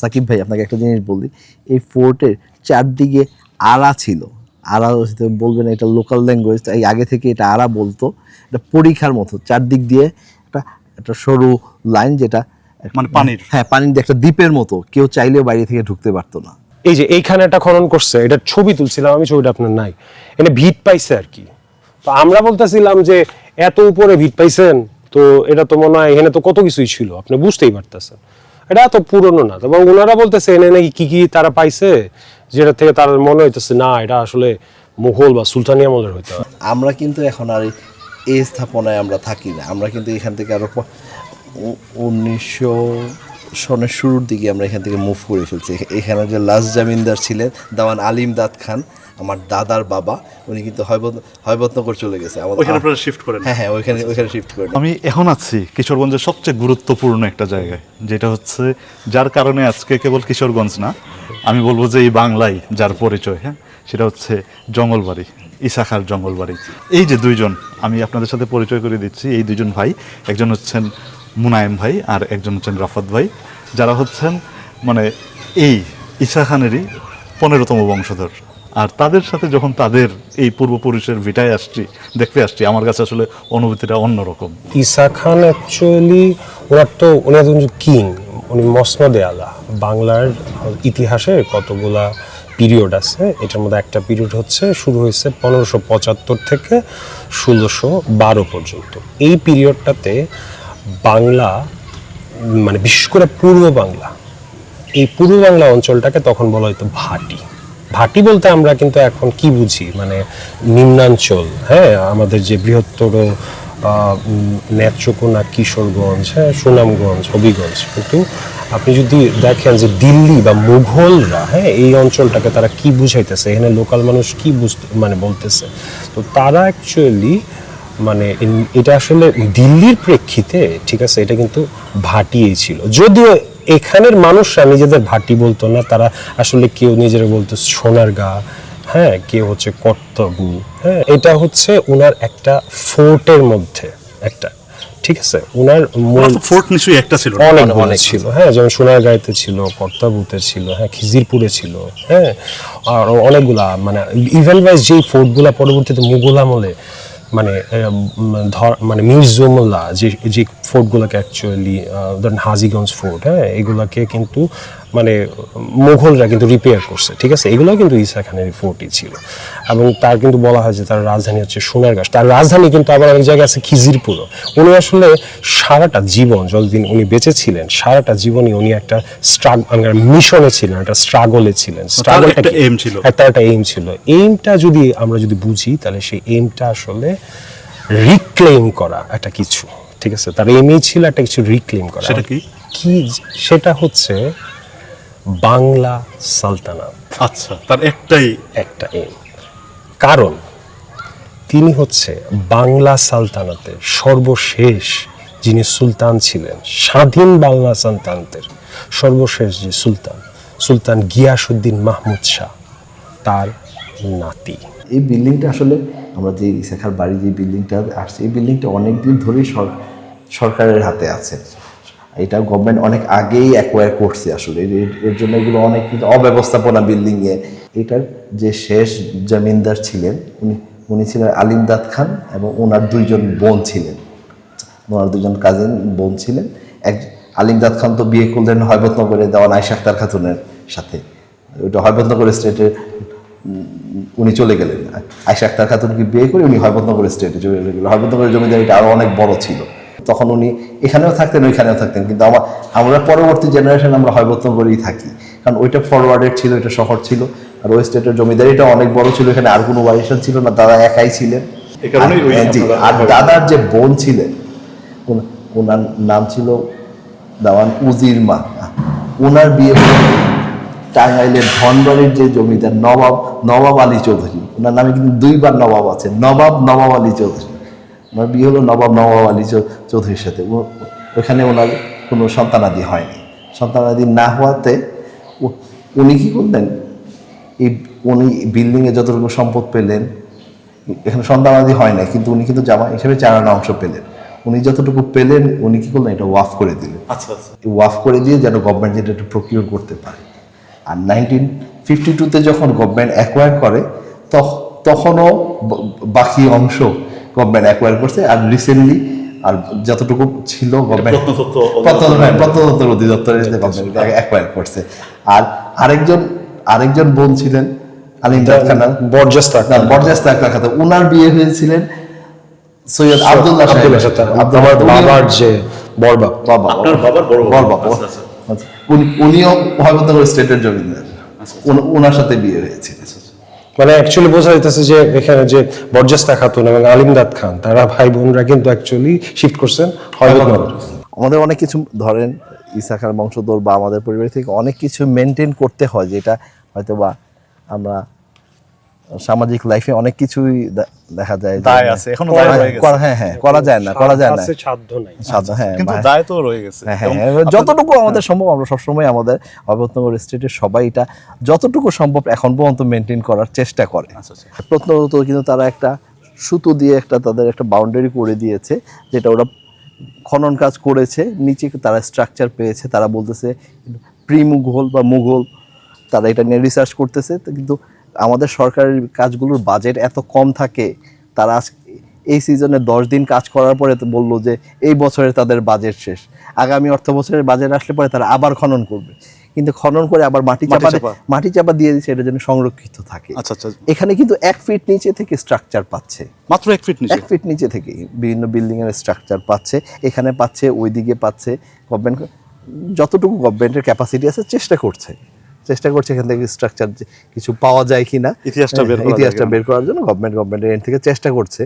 সাকিব ভাই আপনাকে একটা জিনিস বলি এই ফোর্টের চারদিকে আড়া ছিল। আড়া হচ্ছে বলবেন এটা লোকাল ল্যাঙ্গুয়েজ এই আগে থেকে এটা আড়া বলতো। এটা পরীক্ষার মতো চারদিক দিয়ে একটা একটা সরু লাইন যেটা মানে পানির। হ্যাঁ পানির একটা দ্বীপের মতো কেউ চাইলেও বাইরে থেকে ঢুকতে পারতো না। এই যে এইখানে একটা খনন করছে এটা ছবি তুলছিলাম আমি ছবিটা আপনার নাই। এনে ভিট পাইছে আর কি। তো আমরা বলতেছিলাম যে এত উপরে ভিট পাইছেন তো এটা তো মনে হয় এখানে তো কত কিছুই ছিল আপনি বুঝতেই পারতেছেন। এটা এত পুরনো না। এবং ওনারা বলতেছে, এনে নাকি কি কি তারা পাইছে? যেটা থেকে তার মনে হইতেছে, না, এটা আসলে মুঘল বা সুলতানি আমলের হইতে আমরা কিন্তু এখন আর এই- এই স্থাপনায় আমরা থাকি না। আমরা কিন্তু এখান থেকে আরও উনিশশো সনের শুরুর দিকে আমরা এখান থেকে মুভ করে ফেলছি। এখানে যে লাস্ট জামিনদার ছিলেন, দেওয়ান আলিম দাদ খান আমার দাদার বাবা উনি কিন্তু হয়বত হয়বতনগর চলে গেছে। আমাদের ওইখানে আপনারা শিফট করেন। হ্যাঁ হ্যাঁ ওইখানে ওইখানে শিফট করে আমি এখন আছি কিশোরগঞ্জের সবচেয়ে গুরুত্বপূর্ণ একটা জায়গায় যেটা হচ্ছে যার কারণে আজকে কেবল কিশোরগঞ্জ না আমি বলব যে এই বাংলায় যার পরিচয় হ্যাঁ সেটা হচ্ছে জঙ্গলবাড়ি ইসাখার জঙ্গলবাড়ি। এই যে দুইজন আমি আপনাদের সাথে পরিচয় করে দিচ্ছি এই দুজন ভাই একজন হচ্ছেন মুনায়েম ভাই আর একজন হচ্ছেন রাফাত ভাই যারা হচ্ছেন মানে এই ঈশা খানেরই পনেরোতম বংশধর। আর তাদের সাথে যখন তাদের এই পূর্বপুরুষের ভিটায় আসছি, দেখতে আসছি, আমার কাছে আসলে অনুভূতিটা অন্যরকম। ঈসা খান অ্যাকচুয়ালি ওনার তো, উনি একজন কিং, উনি মসনদে আলা। বাংলার ইতিহাসে কতগুলা পিরিয়ড আছে, এটার মধ্যে একটা পিরিয়ড হচ্ছে, শুরু হয়েছে পনেরোশো পঁচাত্তর থেকে ষোলোশো বারো পর্যন্ত। এই পিরিয়ডটাতে বাংলা মানে বিশেষ করে পূর্ব বাংলা, এই পূর্ব বাংলা অঞ্চলটাকে তখন বলা হয়তো ভাটি। ভাটি বলতে আমরা কিন্তু এখন কি বুঝি? মানে নিম্নাঞ্চল হ্যাঁ? আমাদের যে বৃহত্তর নেত্রকোনা, কিশোরগঞ্জ হ্যাঁ? সুনামগঞ্জ, হবিগঞ্জ। কিন্তু আপনি যদি দেখেন যে দিল্লি বা মুঘলরা হ্যাঁ? এই অঞ্চলটাকে তারা কি বুঝাইতেছে? এখানে লোকাল মানুষ কি বুঝতে মানে বলতেছে? তো তারা অ্যাকচুয়ালি মানে এটা আসলে দিল্লির প্রেক্ষিতে, ঠিক আছে? এটা কিন্তু ভাটিই ছিল। যদিও এখানের মানুষরা নিজেদের ভাটি বলতো না তারা আসলে কেউ নিজেরা বলতো সোনার গা হ্যাঁ কেউ হচ্ছে কর্তব্য হ্যাঁ এটা হচ্ছে ওনার একটা ফোর্টের মধ্যে একটা ঠিক আছে? ওনার ফোর্ট নিশ্চয়ই একটা ছিল অনেক অনেক ছিল হ্যাঁ যেমন সোনার সোনারগাঁইতে ছিল কর্তাবুতে ছিল হ্যাঁ খিজিরপুরে ছিল হ্যাঁ আর অনেকগুলা মানে ইভেন ওয়াইজ যেই ফোর্টগুলা পরবর্তীতে মুঘল আমলে মানে ধর মানে মিউজিয়ামলা যে যে ফোর্টগুলোকে অ্যাকচুয়ালি ধরেন হাজিগঞ্জ ফোর্ট হ্যাঁ এগুলাকে কিন্তু মানে মুঘলরা কিন্তু রিপেয়ার করছে ঠিক আছে? এগুলো কিন্তু ঈসা খানের ফোর্টই ছিল। এবং তার কিন্তু বলা হয় যে তার রাজধানী হচ্ছে সোনারগাঁ। তার রাজধানী কিন্তু আবার অনেক জায়গায় আছে খিজিরপুরও। উনি আসলে সারাটা জীবন যতদিন উনি বেঁচে ছিলেন সারাটা জীবনই উনি একটা স্ট্রাগ মিশনে ছিলেন একটা স্ট্রাগলে ছিলেন। স্ট্রাগলটা aim ছিল। হ্যাঁ, তার একটা এইম ছিল। এইমটা যদি আমরা যদি বুঝি তাহলে সেই এইমটা আসলে রিক্লেম করা একটা কিছু ঠিক আছে? তার এইমই ছিল একটা কিছু রিক্লেম করা। সেটা কি? কি সেটা হচ্ছে বাংলা সালতানাত। আচ্ছা তার একটাই একটা এম কারণ তিনি হচ্ছে বাংলা সালতানাতের সর্বশেষ যিনি সুলতান ছিলেন স্বাধীন বাংলা সালতানাতের সর্বশেষ যে সুলতান সুলতান গিয়াসুদ্দিন মাহমুদ শাহ তার নাতি। এই বিল্ডিংটা আসলে আমরা যে ইসাখার বাড়ি যে বিল্ডিংটা আসছে এই বিল্ডিংটা অনেক দিন ধরেই সরকারের হাতে আছে। এটা গভর্নমেন্ট অনেক আগেই অ্যাকোয়ার করছে আসলে। এর- জন্য এগুলো অনেক কিন্তু অব্যবস্থাপনা বিল্ডিংয়ে এটার যে শেষ জমিনদার ছিলেন, উনি উনি ছিলেন আলিম আলিমদাদ খান এবং ওনার দুইজন বোন ছিলেন। ওনার দুজন কাজিন বোন ছিলেন। এক, আলিমদাদ খান তো বিয়ে করলেন হয়বতনগরে দেওয়ান আয়সা আক্তার খাতুনের সাথে। ওইটা হয়বতনগর স্টেটে উনি চলে গেলেন। আয়সা আক্তার খাতুনকে বিয়ে করে উনি হয়বতনগর স্টেটে চলে গেলেন। হয়বতনগরের জমিদারিটা আরও অনেক বড় ছিল। তখন উনি এখানেও থাকতেন ওইখানেও থাকতেন। কিন্তু আমার আমরা পরবর্তী জেনারেশন আমরা হয়বতনগরেই থাকি। কারণ ওইটা ফরওয়ার্ডের ছিল এটা শহর ছিল। আর ওই স্টেটের জমিদারিটা অনেক বড় ছিল এখানে আর কোনো ওয়ারিশন ছিল না দাদা একাই ছিলেন। আর- আর দাদার যে বোন ছিলেন ওনার নাম ছিল দেওয়ান উজির মা। ওনার বিয়ে টাঙ্গাইলের ধনবাড়ির যে জমিদার নবাব নবাব আলী চৌধুরী। ওনার নামে কিন্তু দুইবার নবাব আছে নবাব নবাব আলী চৌধুরী। ওনার বিয়ে হলো নবাব নবাব আলী চৌধুরীর সাথে। ও- ওখানে ওনার কোনো সন্তানাদি হয়নি। সন্তানাদি না হওয়াতে উনি কী করলেন? এই উনি বিল্ডিংয়ে যতটুকু সম্পদ পেলেন এখানে সন্তানাদি হয় না কিন্তু উনি কিন্তু জামা হিসেবে চার আনা অংশ পেলেন। উনি যতটুকু পেলেন উনি কি করলেন? এটা ওয়াফ করে দিলেন। আচ্ছা আচ্ছা। ওয়াফ করে দিয়ে যেন গভর্নমেন্ট যেটা একটু প্রকিউর করতে পারে। আর নাইনটিন ফিফটি টুতে যখন গভর্নমেন্ট অ্যাকোয়ার করে তখ- তখনও বাকি অংশ গভর্নমেন্ট অ্যাকোয়ার করছে আর রিসেন্টলি আর যতটুকু ছিল গভর্নমেন্ট প্রত্নতত্ত্ব হ্যাঁ, অধিদপ্তরের অ্যাকোয়ার করছে। আর আরেকজন আরেকজন বোন ছিলেন আলিম খানা বরজাস্তা বরজাস্তা খাতা উনার বিয়ে হয়েছিলেন সৈয়দ আব্দুল্লাহ আমার বাবার যে বরবা বাবা আপনার বাবার বড় বাবা। বড় বাবা আচ্ছা, আচ্ছা। আচ্ছা। উনি- উনিও স্টেটের জমিদার। উনার সাথে বিয়ে হয়েছিল। মানে অ্যাকচুয়ালি বোঝা যাইতেছে যে এখানে যে বরজাস্তা খাতুন এবং আলিমদাদ খান তারা ভাই বোনরা কিন্তু অ্যাকচুয়ালি শিফট করছেন আমাদের অনেক কিছু ধরেন ইসাখার বংশধর বা আমাদের পরিবার থেকে অনেক কিছু মেনটেন করতে হয় যেটা হয়তো বা আমরা সামাজিক লাইফে অনেক কিছুই দেখা যায় দায় আছে, এখনও দায় রয়ে গেছে। হ্যাঁ হ্যাঁ করা যায় না করা যায় না। আছে সাধ্য নাই। সাধ- হ্যাঁ কিন্তু হ্যাঁ, দায় তো রয়ে গেছে। হ্যাঁ, হ্যাঁ, হ্যাঁ, যতটুকু আমাদের সম্ভব আমরা সবসময় আমাদের অবতনগর স্টেটের সবাই এটা যতটুকু সম্ভব এখন পর্যন্ত মেনটেন করার চেষ্টা করে। আচ্ছা, আচ্ছা। প্রত্নতত্ত্ব কিন্তু তারা একটা সুতো দিয়ে একটা তাদের একটা বাউন্ডারি করে দিয়েছে যেটা ওরা খনন কাজ করেছে নিচে তারা স্ট্রাকচার পেয়েছে তারা বলতেছে প্রি মুঘল বা মুঘল তারা এটা নিয়ে রিসার্চ করতেছে কিন্তু আমাদের সরকারের কাজগুলোর বাজেট এত কম থাকে তারা আজ এই সিজনে দশ দিন কাজ করার পরে বলল যে এই বছরে তাদের বাজেট শেষ। আগামী অর্থ বছরের বাজেট আসলে পরে তারা আবার খনন করবে। কিন্তু খনন করে আবার মাটি চাপা চাপা। মাটি চাপা দিয়ে দিচ্ছে এটা যেন সংরক্ষিত থাকে। আচ্ছা আচ্ছা। এখানে কিন্তু এক ফিট নিচে থেকে স্ট্রাকচার পাচ্ছে। মাত্র এক ফিট নিচে? এক ফিট নিচে থেকে বিভিন্ন বিল্ডিং এর স্ট্রাকচার পাচ্ছে এখানে পাচ্ছে ওইদিকে পাচ্ছে। গভর্নমেন্ট যতটুকু গভর্নমেন্টের ক্যাপাসিটি আছে চেষ্টা করছে। চেষ্টা করছে এখান থেকে স্ট্রাকচার কিছু পাওয়া যায় কিনা। ইতিহাসটা বের ইতিহাসটা বের করার জন্য গভর্নমেন্ট গভর্নমেন্টের এন্ড থেকে চেষ্টা করছে।